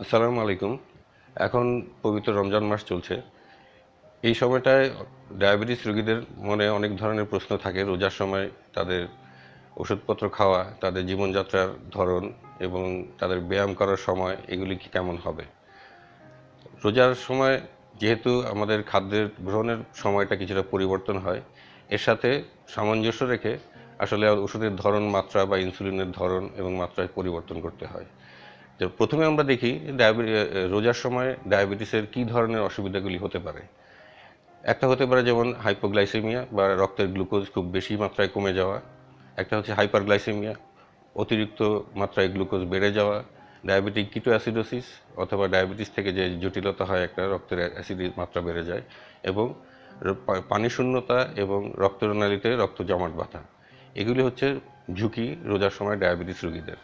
আসসালামু আলাইকুম। এখন পবিত্র রমজান মাস চলছে। এই সময়টায় ডায়াবেটিস রোগীদের মনে অনেক ধরনের প্রশ্ন থাকে। রোজার সময় তাদের ওষুধপত্র খাওয়া, তাদের জীবনযাত্রার ধরন এবং তাদের ব্যায়াম করার সময় এগুলি কি কেমন হবে? রোজার সময় যেহেতু আমাদের খাদ্যের গ্রহণের সময়টা কিছুটা পরিবর্তন হয় এর সাথে সামঞ্জস্য রেখে আসলে ওষুধের ধরন, মাত্রা বা ইনসুলিনের ধরন এবং মাত্রায় পরিবর্তন করতে হয়। তো প্রথমে আমরা দেখি ডায়াবেটি রোজার সময় ডায়াবেটিসের কী ধরনের অসুবিধাগুলি হতে পারে। একটা হতে পারে যেমন হাইপোগ্লাইসেমিয়া বা রক্তের গ্লুকোজ খুব বেশি মাত্রায় কমে যাওয়া। একটা হচ্ছে হাইপারগ্লাইসেমিয়া, অতিরিক্ত মাত্রায় গ্লুকোজ বেড়ে যাওয়া, ডায়াবেটিক কিটো অ্যাসিডোসিস অথবা ডায়াবেটিস থেকে যে জটিলতা হয় একটা, রক্তের অ্যাসিডের মাত্রা বেড়ে যায় এবং পানি শূন্যতা এবং রক্তনালীতে রক্ত জমাট বাঁধা। এগুলি হচ্ছে ঝুঁকি, রোজার সময় ডায়াবেটিস রোগীদের।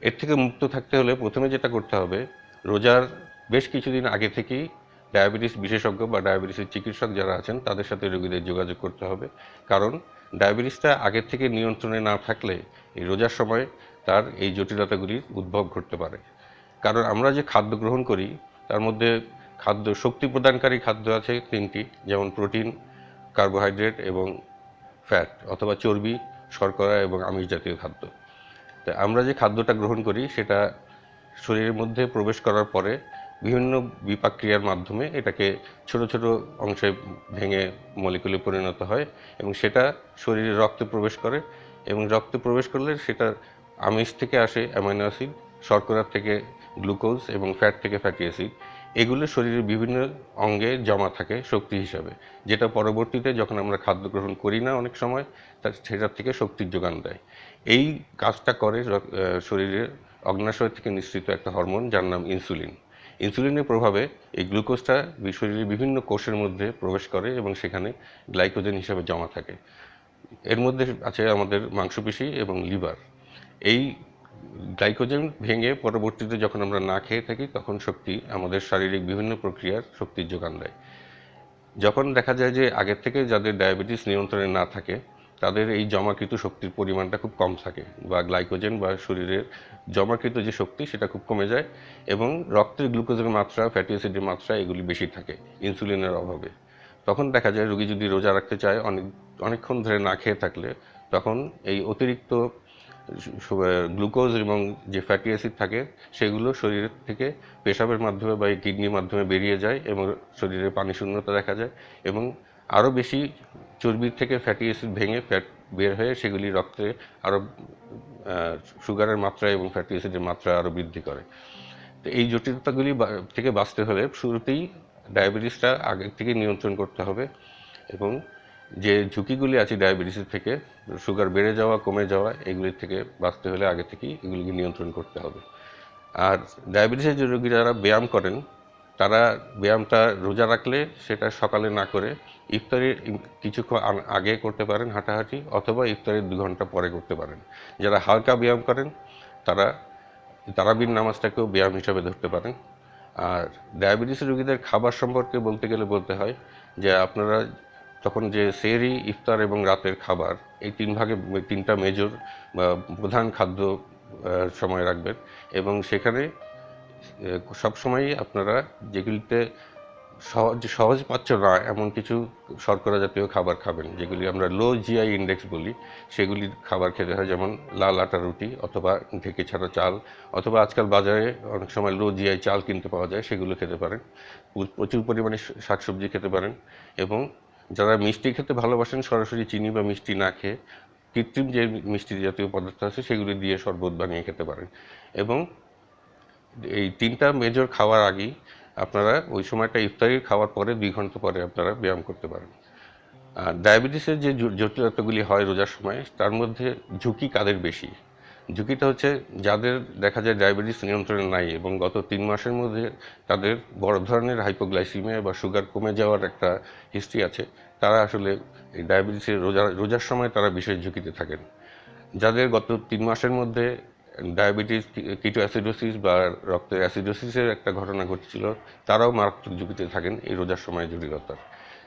এর থেকে মুক্ত থাকতে হলে প্রথমে যেটা করতে হবে, রোজার বেশ কিছুদিন আগে থেকেই ডায়াবেটিস বিশেষজ্ঞ বা ডায়াবেটিসের চিকিৎসক যারা আছেন, তাদের সাথে রোগীদের যোগাযোগ করতে হবে। কারণ ডায়াবেটিসটা আগের থেকে নিয়ন্ত্রণে না থাকলে এই রোজার সময় তার এই জটিলতাগুলির উদ্ভব ঘটতে পারে। কারণ আমরা যে খাদ্য গ্রহণ করি, তার মধ্যে খাদ্য, শক্তি প্রদানকারী খাদ্য আছে তিনটি, যেমন প্রোটিন, কার্বোহাইড্রেট এবং ফ্যাট, অথবা চর্বি, শর্করা এবং আমিষ জাতীয় খাদ্য। তা আমরা যে খাদ্যটা গ্রহণ করি, সেটা শরীরের মধ্যে প্রবেশ করার পরে বিভিন্ন বিপাক ক্রিয়ার মাধ্যমে এটাকে ছোট ছোট অংশে ভেঙে মলিকুলে পরিণত হয় এবং সেটা শরীরে রক্তে প্রবেশ করে এবং রক্তে প্রবেশ করলে সেটা আমিষ থেকে আসে অ্যামাইনো অ্যাসিড, শর্করা থেকে গ্লুকোজ এবং ফ্যাট থেকে ফ্যাটি অ্যাসিড। এগুলো শরীরের বিভিন্ন অঙ্গে জমা থাকে শক্তি হিসাবে। যেটা পরবর্তীতে যখন আমরা খাদ্য গ্রহণ করি না অনেক সময়, তার, সেটার থেকে শক্তির যোগান দেয়। এই কাজটা করে শরীরের অগ্নাশয় থেকে নিঃসৃত একটা হরমোন যার নাম ইনসুলিন। ইনসুলিনের প্রভাবে এই গ্লুকোজটা শরীরের বিভিন্ন কোষের মধ্যে প্রবেশ করে এবং সেখানে গ্লাইকোজেন হিসাবে জমা থাকে। এর মধ্যে আছে আমাদের মাংসপেশি এবং লিভার। এই গ্লাইকোজেন ভেঙে পরবর্তীতে যখন আমরা না খেয়ে থাকি, তখন শক্তি আমাদের শারীরিক বিভিন্ন প্রক্রিয়ার শক্তির যোগান দেয়। যখন দেখা যায় যে আগের থেকে যাদের ডায়াবেটিস নিয়ন্ত্রণে না থাকে, তাদের এই জমাকৃত শক্তির পরিমাণটা খুব কম থাকে বা গ্লাইকোজেন বা শরীরের জমাকৃত যে শক্তি, সেটা খুব কমে যায় এবং রক্তের গ্লুকোজের মাত্রা ফ্যাটি অ্যাসিডের মাত্রা এগুলি বেশি থাকে ইনসুলিনের অভাবে। তখন দেখা যায় রোগী যদি রোজা রাখতে চায়, অনেক, অনেকক্ষণ ধরে না খেয়ে থাকলে, তখন এই অতিরিক্ত গ্লুকোজ এবং যে ফ্যাটি অ্যাসিড থাকে, সেগুলো শরীর থেকে পেশাবের মাধ্যমে বা এই কিডনির মাধ্যমে বেরিয়ে যায় এবং শরীরে পানি শূন্যতা দেখা যায় এবং আরও বেশি চর্বির থেকে ফ্যাটি অ্যাসিড ভেঙে ফ্যাট বের হয়ে সেগুলি রক্তে আরও সুগারের মাত্রা এবং ফ্যাটি অ্যাসিডের মাত্রা আরও বৃদ্ধি করে। তো এই জটিলতাগুলি থেকে বাঁচতে হলে শুরুতেই ডায়াবেটিসটা আগে থেকে নিয়ন্ত্রণ করতে হবে এবং যে ঝুঁকিগুলি আছে ডায়াবেটিসের থেকে, সুগার বেড়ে যাওয়া, কমে যাওয়া, এগুলির থেকে বাঁচতে হলে আগে থেকেই এগুলিকে নিয়ন্ত্রণ করতে হবে। আর ডায়াবেটিসের যে রোগী যারা ব্যায়াম করেন, তারা ব্যায়ামটা রোজা রাখলে সেটা সকালে না করে ইফতারির কিছুক্ষণ আগে করতে পারেন হাঁটাহাঁটি অথবা ইফতারির দু ঘণ্টা পরে করতে পারেন। যারা হালকা ব্যায়াম করেন, তারা, তারাবির নামাজটাকেও ব্যায়াম হিসাবে ধরতে পারেন। আর ডায়াবেটিস রোগীদের খাবার সম্পর্কে বলতে গেলে বলতে হয় যে আপনারা তখন যে সেরি ইফতার এবং রাতের খাবার, এই তিন ভাগে, তিনটা মেজর প্রধান খাদ্য সময় রাখবেন। এবং সেখানে সবসময়ই আপনারা যেগুলিতে সহজ সহজ পাচ্ছ না, এমন কিছু শর্করা জাতীয় খাবার খাবেন, যেগুলি আমরা লো জিআই ইন্ডেক্স বলি, সেগুলি খাবার খেতে হয়, যেমন লাল আটা রুটি অথবা ঢেকে ছাড়া চাল, অথবা আজকাল বাজারে অনেক সময় লো জিআই চাল কিনতে পাওয়া যায়, সেগুলো খেতে পারেন। প্রচুর পরিমাণে শাকসবজি খেতে পারেন এবং যারা মিষ্টি খেতে ভালোবাসেন সরাসরি চিনি বা মিষ্টি না খেয়ে কৃত্রিম যে মিষ্টি জাতীয় পদার্থ আছে সেগুলি দিয়ে শরবত বানিয়ে খেতে পারেন। এবং এই তিনটা মেজর খাওয়ার আগেই আপনারা ওই সময়টা ইফতারির খাওয়ার পরে দুই ঘণ্টা পরে আপনারা ব্যায়াম করতে পারেন। আর ডায়াবেটিসের যে জটিলতাগুলি হয় রোজার সময়, তার মধ্যে ঝুঁকি কাদের বেশি? ঝুঁকিটা হচ্ছে যাদের দেখা যায় ডায়াবেটিস নিয়ন্ত্রণে নাই এবং গত তিন মাসের মধ্যে তাদের বড় ধরনের হাইপোগ্লাইসিমিয়া বা সুগার কমে যাওয়ার একটা হিস্ট্রি আছে, তারা আসলে এই ডায়াবেটিসের রোজা, রোজার সময় তারা বিশেষ ঝুঁকিতে থাকেন। যাদের গত তিন মাসের মধ্যে ডায়াবেটিস কিটো অ্যাসিডোসিস বা রক্তের অ্যাসিডোসিসের একটা ঘটনা ঘটেছিল, তারাও মারাত্মক ঝুঁকিতে থাকেন এই রোজার সময় জটিলতার।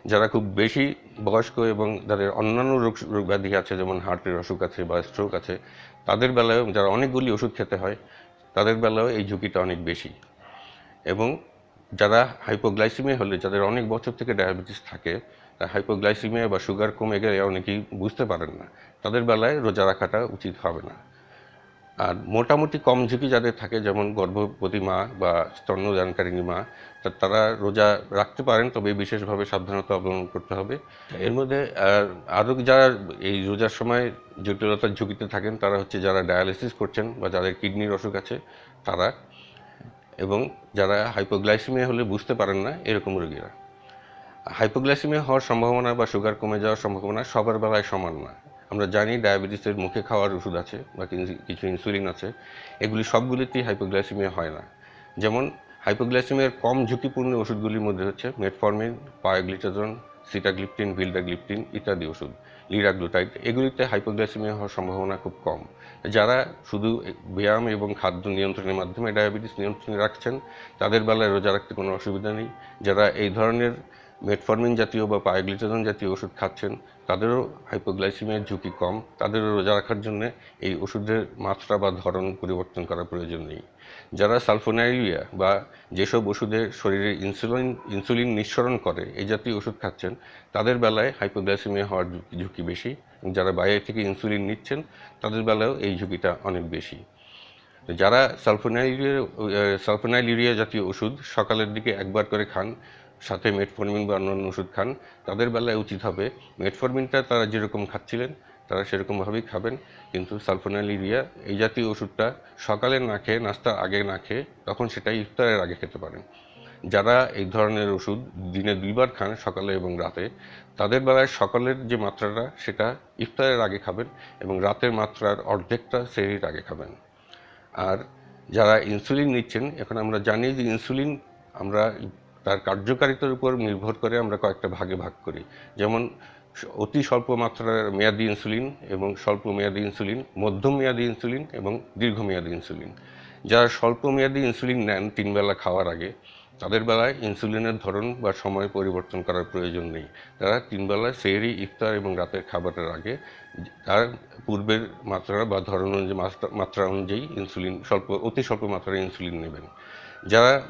যারা খুব বেশি বয়স্ক এবং যাদের অন্যান্য রোগ রোগ ব্যাধি আছে, যেমন হার্টের অসুখ আছে বা স্ট্রোক আছে, তাদের বেলায়ও যারা অনেকগুলি ওষুধ খেতে হয়, তাদের বেলায়ও এই ঝুঁকিটা অনেক বেশি। এবং যারা হাইপোগ্লাইসিমিয়া হলে, যাদের অনেক বছর থেকে ডায়াবেটিস থাকে হাইপোগ্লাইসিমিয়া বা সুগার কমে গেলে অনেকেই বুঝতে পারেন না। তাদের বেলায় রোজা রাখাটা উচিত হবে না। আর মোটামুটি কম ঝুঁকি যাদের থাকে, যেমন গর্ভবতী মা বা স্তন্যদানকারিণী মা তারা রোজা রাখতে পারেন, তবে বিশেষভাবে সাবধানতা অবলম্বন করতে হবে। এর মধ্যে আরও যারা এই রোজার সময় জটিলতার ঝুঁকিতে থাকেন, তারা হচ্ছে যারা ডায়ালিসিস করছেন বা যাদের কিডনির অসুখ আছে, তারা এবং যারা হাইপোগ্লাইসিমিয়া হলে বুঝতে পারেন না, এরকম রোগীরা। হাইপোগ্লাইসিমিয়া হওয়ার সম্ভাবনা বা সুগার কমে যাওয়ার সম্ভাবনা সবার বেলায় সমান না। আমরা জানি ডায়াবেটিসের মুখে খাওয়ার ওষুধ আছে বা কিছু- ইনসুলিন আছে। এগুলি সবগুলিতেই হাইপোগ্লাইসিমিয়া হয় না। যেমন হাইপোগ্লাইসিমিয়ার কম ঝুঁকিপূর্ণ ওষুধগুলির মধ্যে হচ্ছে মেটফর্মিন পায়োগ্লিটাজন সিটাগ্লিপটিন ভিলডাগ্লিপটিন ইত্যাদি ওষুধ লিরাগ্লুটাইড এগুলিতে হাইপোগ্লাইসিমিয়া হওয়ার সম্ভাবনা খুব কম। যারা শুধু ব্যায়াম এবং খাদ্য নিয়ন্ত্রণের মাধ্যমে ডায়াবেটিস নিয়ন্ত্রণে রাখছেন, তাদের বেলায় রোজা রাখতে কোনো অসুবিধা নেই। যারা এই ধরনের মেটফর্মিন জাতীয় বা পায়োগ্লিটাজন জাতীয় ওষুধ খাচ্ছেন, তাদেরও হাইপোগ্লাইসিমিয়ার ঝুঁকি কম, তাদেরও রোজা রাখার জন্য এই ওষুধের মাত্রা বা ধরন পরিবর্তন করার প্রয়োজন নেই। যারা সালফোনাইরিয়া বা যেসব ওষুধে শরীরে ইনসুলিন ইনসুলিন নিঃসরণ করে, এই জাতীয় ওষুধ খাচ্ছেন, তাদের বেলায় হাইপোগ্লাইসিমিয়া হওয়ার ঝুঁকি- ঝুঁকি বেশি। যারা বাইরে থেকে ইনসুলিন নিচ্ছেন, তাদের বেলায়ও এই ঝুঁকিটা অনেক বেশি। যারা সালফোনাইলিয়া সালফোনাইলিউরিয়া জাতীয় ওষুধ সকালের দিকে একবার করে খান সাথে মেটফর্মিন বা অন্যান্য ওষুধ খান, তাদের বেলায় উচিত হবে মেটফর্মিনটা তারা যেরকম খাচ্ছিলেন, তারা সেরকমভাবেই খাবেন। কিন্তু সালফোনাইলিউরিয়া এই জাতীয় ওষুধটা সকালে না খেয়ে নাস্তার আগে না খেয়ে, তখন সেটাই ইফতারের আগে খেতে পারেন। যারা এই ধরনের ওষুধ দিনে দুইবার খান সকালে এবং রাতে, তাদের বেলায় সকালের যে মাত্রাটা, সেটা ইফতারের আগে খাবেন এবং রাতের মাত্রার অর্ধেকটা সেরির আগে খাবেন। আর যারা ইনসুলিন নিচ্ছেন, এখন আমরা জানি যে ইনসুলিন আমরা তার কার্যকারিতার উপর নির্ভর করে আমরা কয়েকটা ভাগে ভাগ করি। যেমন, অতি স্বল্প মাত্রার মেয়াদি ইনসুলিন এবং স্বল্প মেয়াদি ইনসুলিন, মধ্যম মেয়াদি ইনসুলিন এবং দীর্ঘমেয়াদী ইনসুলিন। যারা স্বল্প মেয়াদি ইনসুলিন নেন তিনবেলা খাওয়ার আগে, তাদের বেলায় ইনসুলিনের ধরন বা সময় পরিবর্তন করার প্রয়োজন নেই। তারা তিন বেলায় সেহরি, ইফতার এবং রাতের খাবারের আগে, তার পূর্বের মাত্রা বা ধরন অনুযায়ী, মাত্রা- অনুযায়ী ইনসুলিন, স্বল্প, অতি স্বল্প মাত্রার ইনসুলিন নেবেন। যারা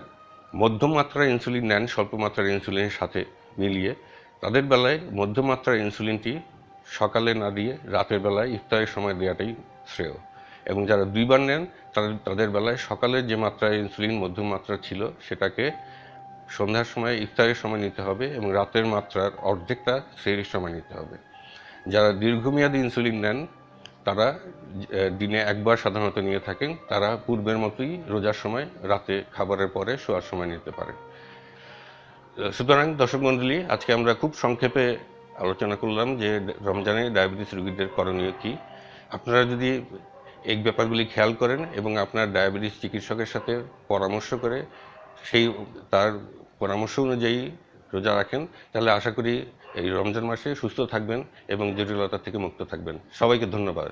মধ্যম মাত্রার ইনসুলিন নেন স্বল্প মাত্রার ইনসুলিনের সাথে মিলিয়ে। তাদের বেলায় মধ্যম মাত্রার ইনসুলিনটি সকালে না দিয়ে, রাতের বেলায় ইফতারের সময় দেওয়াটাই শ্রেয়। এবং যারা দুইবার নেন, তাদের তাদের বেলায় সকালে যে মাত্রায় ইনসুলিন মধ্যম মাত্রা ছিল, সেটাকে সন্ধ্যার সময়, ইফতারের সময় নিতে হবে এবং রাতের মাত্রার অর্ধেকটা সেরির সময় নিতে হবে। যারা দীর্ঘমেয়াদী ইনসুলিন নেন তারা দিনে একবার সাধারণত নিয়ে থাকেন। তারা পূর্বের মতোই রোজার সময় রাতে খাবারের পরে শোয়ার সময় নিতে পারেন। সুতরাং দর্শক মণ্ডলী আজকে আমরা খুব সংক্ষেপে আলোচনা করলাম যে রমজানে ডায়াবেটিস রোগীদের করণীয় কী। আপনারা যদি এই ব্যাপারগুলি খেয়াল করেন এবং আপনার ডায়াবেটিস চিকিৎসকের সাথে পরামর্শ করে, সেই, তার পরামর্শ অনুযায়ী রোজা রাখেন, তাহলে আশা করি এই রমজান মাসে সুস্থ থাকবেন এবং জটিলতা থেকে মুক্ত থাকবেন। সবাইকে ধন্যবাদ।